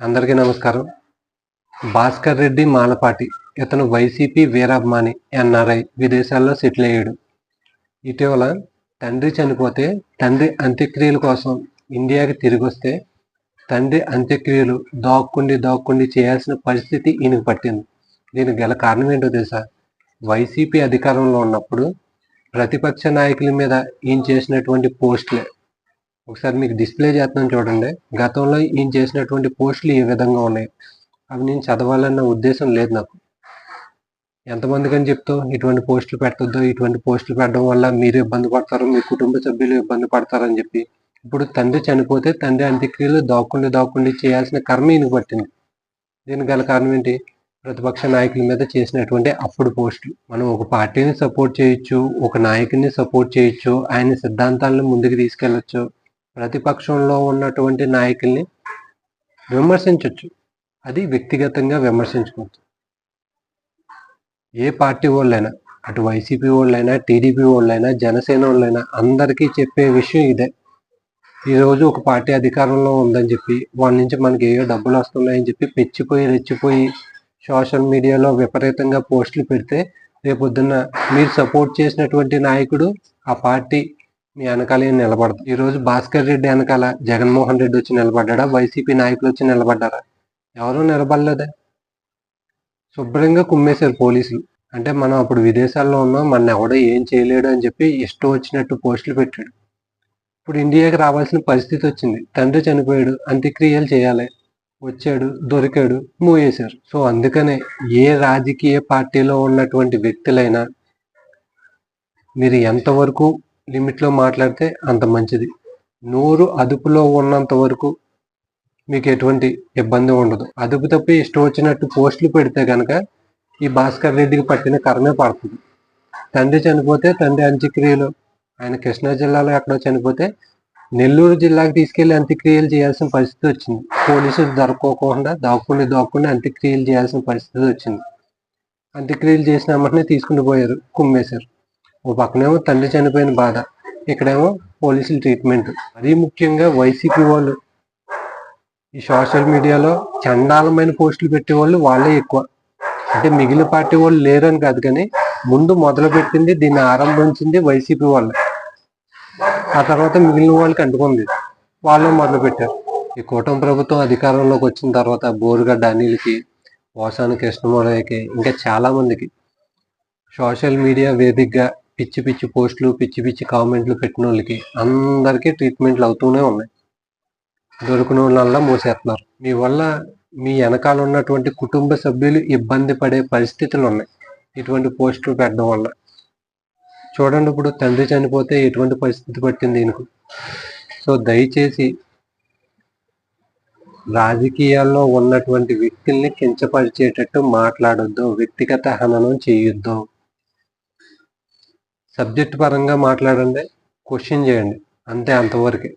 అందరికీ నమస్కారం. భాస్కర్ రెడ్డి మాలపాటి ఇతను వైసీపీ వీరాభిమాని ఎన్ఆర్ఐ విదేశాల్లో సెటిల్ అయ్యాడు. ఇటీవల తండ్రి చనిపోతే తండ్రి అంత్యక్రియల కోసం ఇండియాకి తిరిగి వస్తే తండ్రి అంత్యక్రియలు దాక్కుండి దాక్కుండి చేయాల్సిన పరిస్థితి ఈయనకు పట్టింది. దీనికి గల కారణం ఏంటో తెలుసా? వైసీపీ అధికారంలో ఉన్నప్పుడు ప్రతిపక్ష నాయకుల మీద ఈయన చేసినటువంటి పోస్టులే. ఒకసారి మీకు డిస్ప్లే చేస్తున్నాను చూడండి. గతంలో ఈయన చేసినటువంటి పోస్టులు ఈ విధంగా ఉన్నాయి. అవి నేను చదవాలన్న ఉద్దేశం లేదు నాకు. ఎంతమందికి అని చెప్తావు ఇటువంటి పోస్టులు పెట్టద్దు ఇటువంటి పోస్టులు పెట్టడం వల్ల మీరు ఇబ్బంది పడతారు మీ కుటుంబ సభ్యులు ఇబ్బంది పడతారని చెప్పి. ఇప్పుడు తండ్రి చనిపోతే తండ్రి అంత్యక్రియలు దాక్కుండి దాక్కుండి చేయాల్సిన కర్మ ఈయనకు పట్టింది. దీనికి గల కారణం ఏంటి? ప్రతిపక్ష నాయకుల మీద చేసినటువంటి అప్పుడు పోస్టులు. మనం ఒక పార్టీని సపోర్ట్ చేయొచ్చు ఒక నాయకుడిని సపోర్ట్ చేయొచ్చు ఆయన సిద్ధాంతాలను ముందుకు తీసుకెళ్ళొచ్చు ప్రతిపక్షంలో ఉన్నటువంటి నాయకుల్ని విమర్శించవచ్చు అది వ్యక్తిగతంగా విమర్శించుకోవచ్చు. ఏ పార్టీ వాళ్ళైనా అటు వైసీపీ వాళ్ళైనా టీడీపీ వాళ్ళైనా జనసేన వాళ్ళైనా అందరికీ చెప్పే విషయం ఇదే. ఈరోజు ఒక పార్టీ అధికారంలో ఉందని చెప్పి వాళ్ళ నుంచి మనకి ఏవో డబ్బులు వస్తున్నాయని చెప్పి పెచ్చిపోయి రెచ్చిపోయి సోషల్ మీడియాలో విపరీతంగా పోస్టులు పెడితే రేపొద్దున్న మీరు సపోర్ట్ చేసినటువంటి నాయకుడు ఆ పార్టీ మీ వెనకాల నిలబడతారు ఈ రోజు భాస్కర్ రెడ్డి వెనకాల జగన్మోహన్ రెడ్డి వచ్చి నిలబడ్డా వైసీపీ నాయకులు వచ్చి నిలబడ్డారా? ఎవరూ నిలబడలేదే? శుభ్రంగా కుమ్మేశారు పోలీసులు. అంటే మనం అప్పుడు విదేశాల్లో ఉన్నాం మన ఎవడో ఏం చేయలేడు అని చెప్పి ఇష్టం వచ్చినట్టు పోస్టులు పెట్టాడు. ఇప్పుడు ఇండియాకి రావాల్సిన పరిస్థితి వచ్చింది. తండ్రి చనిపోయాడు అంత్యక్రియలు చేయాలి. వచ్చాడు దొరికాడు మూవేశారు సో అందుకనే ఏ రాజకీయ పార్టీలో ఉన్నటువంటి వ్యక్తులైనా మీరు ఎంతవరకు లిమిట్లో మాట్లాడితే అంత మంచిది. నోరు అదుపులో ఉన్నంత వరకు మీకు ఎటువంటి ఇబ్బంది ఉండదు. అదుపు తప్పి ఇష్టం వచ్చినట్టు పోస్టులు పెడితే కనుక ఈ భాస్కర్ రెడ్డికి పట్టిన కర్మే పడుతుంది. తండ్రి చనిపోతే తండ్రి అంత్యక్రియలు ఆయన కృష్ణా జిల్లాలో ఎక్కడో చనిపోతే నెల్లూరు జిల్లాకి తీసుకెళ్ళి అంత్యక్రియలు చేయాల్సిన పరిస్థితి వచ్చింది. పోలీసులు దొరకోకుండా దాక్కుండా దాక్కుండి అంత్యక్రియలు చేయాల్సిన పరిస్థితి వచ్చింది. అంత్యక్రియలు చేసిన వెంటనే తీసుకుని పోయారు కుమ్మేశారు. ఓ పక్కనేమో తండ్రి చనిపోయిన బాధ ఇక్కడేమో పోలీసుల ట్రీట్మెంట్ మరీ ముఖ్యంగా వైసీపీ వాళ్ళు. ఈ సోషల్ మీడియాలో చండాలమైన పోస్టులు పెట్టే వాళ్ళు వాళ్ళే ఎక్కువ. అంటే మిగిలిన పార్టీ వాళ్ళు లేరని కాదు కానీ ముందు మొదలు పెట్టింది దీన్ని ఆరంభించింది వైసీపీ వాళ్ళు. ఆ తర్వాత మిగిలిన వాళ్ళకి అంటుకుంది. వాళ్ళు మొదలు పెట్టారు ఈ కూటమి ప్రభుత్వం అధికారంలోకి వచ్చిన తర్వాత బోరుగడ్డ అనిల్కి పోసాని కృష్ణమూలయ్యకి ఇంకా చాలా మందికి సోషల్ మీడియా వేదికగా పిచ్చి పిచ్చి పోస్టులు పిచ్చి పిచ్చి కామెంట్లు పెట్టిన వాళ్ళకి అందరికీ ట్రీట్మెంట్లు అవుతూనే ఉన్నాయి. దొరికిన వాళ్ళల్లా మూసేస్తున్నారు. మీ వల్ల మీ వెనకాల ఉన్నటువంటి కుటుంబ సభ్యులు ఇబ్బంది పడే పరిస్థితులు ఉన్నాయి. ఇటువంటి పోస్టులు పెట్టడం వల్ల. చూడండి ఇప్పుడు తండ్రి చనిపోతే ఎటువంటి పరిస్థితి పట్టింది దీనికి సో దయచేసి రాజకీయాల్లో ఉన్నటువంటి వ్యక్తుల్ని కించపరిచేటట్టు మాట్లాడొద్దు. వ్యక్తిగత హననం చేయొద్దు. సబ్జెక్ట్ పరంగా మాట్లాడండి క్వశ్చన్ చేయండి. అంతే అంతవరకే.